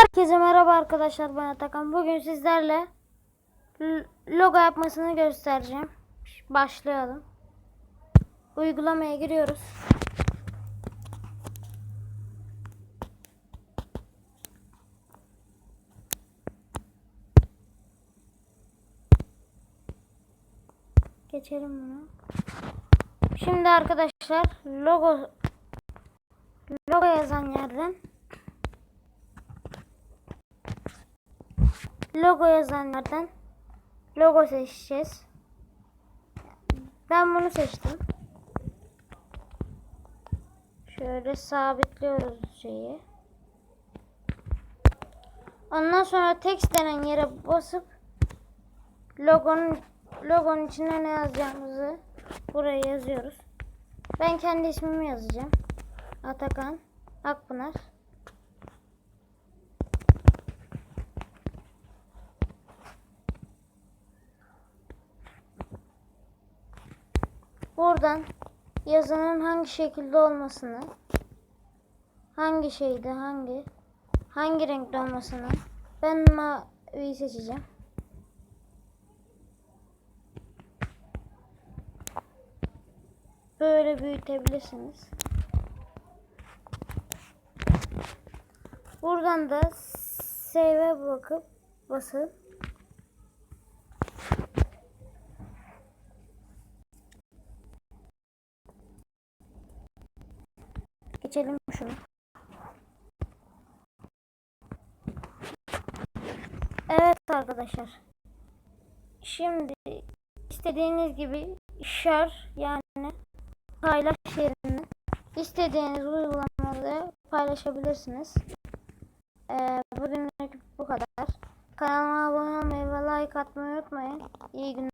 Herkese merhaba arkadaşlar ben Atakan. Bugün sizlerle logo yapmasını göstereceğim. Başlayalım. Uygulamaya giriyoruz. Geçelim bunu. Şimdi arkadaşlar logo logo yazan yerden logo yazanlardan logo seçeceğiz. Ben bunu seçtim. Şöyle sabitliyoruz şeyi. Ondan sonra text denen yere basıp logonun logonun içine ne yazacağımızı buraya yazıyoruz. Ben kendi ismimi yazacağım. Atakan Akpınar. Buradan yazının hangi şekilde olmasını, hangi şeyde hangi, hangi renkte olmasını ben mavi seçeceğim. Böyle büyütebilirsiniz. Buradan da save'e bakıp basıp Geçelim şunu. Evet arkadaşlar. Şimdi istediğiniz gibi share yani paylaş yerini istediğiniz uygulamada paylaşabilirsiniz. Ee, bugünlük bu kadar. Kanalıma abone olmayı ve like atmayı unutmayın. İyi günler.